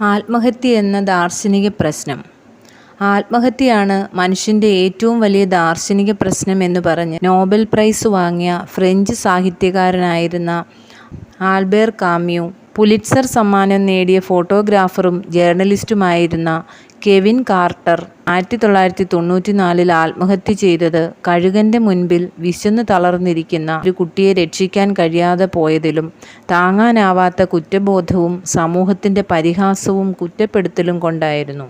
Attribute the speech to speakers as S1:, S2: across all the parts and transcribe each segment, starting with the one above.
S1: ആത്മഹത്യ എന്ന ദാർശനിക പ്രശ്നം. ആത്മഹത്യയാണ് മനുഷ്യന്റെ ഏറ്റവും വലിയ ദാർശനിക പ്രശ്നം എന്ന് പറഞ്ഞ് നോബൽ പ്രൈസ് വാങ്ങിയ ഫ്രഞ്ച് സാഹിത്യകാരനായിരുന്ന ആൽബേർ കാമ്യു പുലിറ്റ്സർ സമ്മാനം നേടിയ ഫോട്ടോഗ്രാഫറും ജേർണലിസ്റ്റുമായിരുന്ന കെവിൻ കാർട്ടർ ആയിരത്തി തൊള്ളായിരത്തി തൊണ്ണൂറ്റി നാലിൽ ആത്മഹത്യ ചെയ്തത് കഴുകന്റെ മുൻപിൽ വിശന്ന് തളർന്നിരിക്കുന്ന ഒരു കുട്ടിയെ രക്ഷിക്കാൻ കഴിയാതെ പോയതിലും താങ്ങാനാവാത്ത കുറ്റബോധവും സമൂഹത്തിന്റെ പരിഹാസവും കുറ്റപ്പെടുത്തലും കൊണ്ടായിരുന്നു.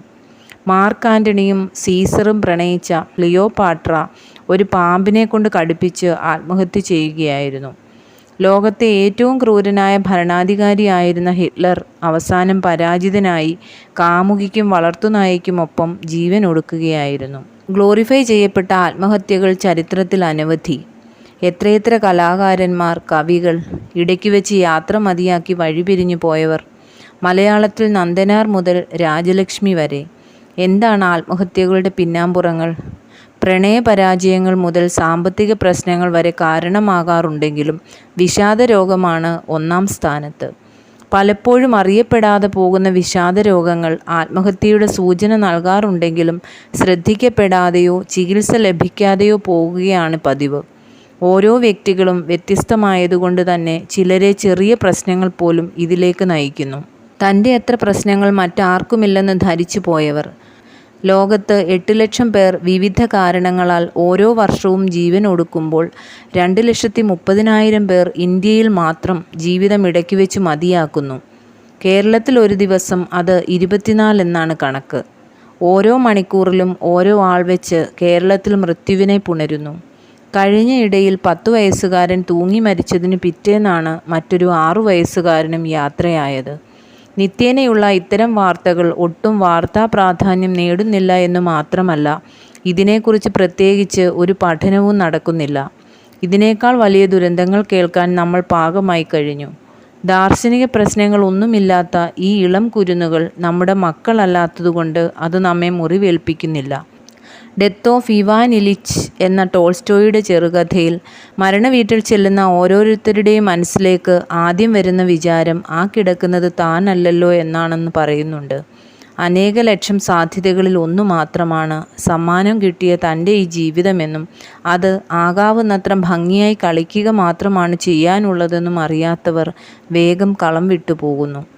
S1: മാർക്ക് ആന്റണിയും സീസറും പ്രണയിച്ച ക്ലിയോപാട്ര ഒരു പാമ്പിനെ കൊണ്ട് കടുപ്പിച്ച് ആത്മഹത്യ ചെയ്യുകയായിരുന്നു. ലോകത്തെ ഏറ്റവും ക്രൂരനായ ഭരണാധികാരിയായിരുന്ന ഹിറ്റ്ലർ അവസാനം പരാജിതനായി കാമുകിക്കും വളർത്തുനായയ്ക്കുമൊപ്പം ജീവൻ ഒടുക്കുകയായിരുന്നു. ഗ്ലോറിഫൈ ചെയ്യപ്പെട്ട ആത്മഹത്യകൾ ചരിത്രത്തിൽ അനവധി. എത്രയെത്ര കലാകാരന്മാർ കവികൾ ഇടയ്ക്ക് വെച്ച് യാത്ര മതിയാക്കി വഴിപിരിഞ്ഞു പോയവർ. മലയാളത്തിൽ നന്ദനാർ മുതൽ രാജലക്ഷ്മി വരെ. എന്താണ് ആത്മഹത്യകളുടെ പിന്നാമ്പുറങ്ങൾ? പ്രണയപരാജയങ്ങൾ മുതൽ സാമ്പത്തിക പ്രശ്നങ്ങൾ വരെ കാരണമാകാറുണ്ടെങ്കിലും വിഷാദ രോഗമാണ് ഒന്നാം സ്ഥാനത്ത്. പലപ്പോഴും അറിയപ്പെടാതെ പോകുന്ന വിഷാദ രോഗങ്ങൾ ആത്മഹത്യയുടെ സൂചന നൽകാറുണ്ടെങ്കിലും ശ്രദ്ധിക്കപ്പെടാതെയോ ചികിത്സ ലഭിക്കാതെയോ പോകുകയാണ് പതിവ്. ഓരോ വ്യക്തികളും വ്യത്യസ്തമായതുകൊണ്ട് തന്നെ ചിലരെ ചെറിയ പ്രശ്നങ്ങൾ പോലും ഇതിലേക്ക് നയിക്കുന്നു. തന്റെ അത്ര പ്രശ്നങ്ങൾ മറ്റാർക്കുമില്ലെന്ന് ധരിച്ചു പോയവർ ലോകത്ത് എട്ട് ലക്ഷം പേർ വിവിധ കാരണങ്ങളാൽ ഓരോ വർഷവും ജീവൻ ഒടുക്കുമ്പോൾ രണ്ട് ലക്ഷത്തി മുപ്പതിനായിരം പേർ ഇന്ത്യയിൽ മാത്രം ജീവിതം ഇടയ്ക്ക് വെച്ച് മതിയാക്കുന്നു. കേരളത്തിൽ ഒരു ദിവസം അത് ഇരുപത്തിനാല് എന്നാണ് കണക്ക്. ഓരോ മണിക്കൂറിലും ഓരോ ആൾ വെച്ച് കേരളത്തിൽ മൃത്യുവിനെ പുണരുന്നു. കഴിഞ്ഞ ഇടയിൽ പത്തു വയസ്സുകാരൻ തൂങ്ങി മരിച്ചതിന് പിറ്റേന്നാണ് മറ്റൊരു ആറു വയസ്സുകാരനും യാത്രയായത്. നിത്യേനയുള്ള ഇത്തരം വാർത്തകൾ ഒട്ടും വാർത്താ പ്രാധാന്യം നേടുന്നില്ല എന്ന് മാത്രമല്ല ഇതിനെക്കുറിച്ച് പ്രത്യേകിച്ച് ഒരു പഠനവും നടക്കുന്നില്ല. ഇതിനേക്കാൾ വലിയ ദുരന്തങ്ങൾ കേൾക്കാൻ നമ്മൾ പാകമായി കഴിഞ്ഞു. ദാർശനിക പ്രശ്നങ്ങൾ ഒന്നുമില്ലാത്ത ഈ ഇളം കുരുന്നുകൾ നമ്മുടെ മക്കളല്ലാത്തതുകൊണ്ട് അത് നമ്മെ മുറിവേൽപ്പിക്കുന്നില്ല. ഡെത്ത് ഓഫ് ഇവാൻ ഇലിച്ച് എന്ന ടോൾസ്റ്റോയുടെ ചെറുകഥയിൽ മരണവീട്ടിൽ ചെല്ലുന്ന ഓരോരുത്തരുടെയും മനസ്സിലേക്ക് ആദ്യം വരുന്ന വിചാരം ആ കിടക്കുന്നത് താനല്ലല്ലോ എന്നാണെന്ന് പറയുന്നുണ്ട്. അനേക ലക്ഷം സാധ്യതകളിൽ ഒന്നു മാത്രമാണ് സമ്മാനം കിട്ടിയ തന്റെ ഈ ജീവിതമെന്നും അത് ആകാവുന്നത്ര ഭംഗിയായി കളിക്കുക മാത്രമാണ് ചെയ്യാനുള്ളതെന്നും അറിയാത്തവർ വേഗം കളം വിട്ടു പോകുന്നു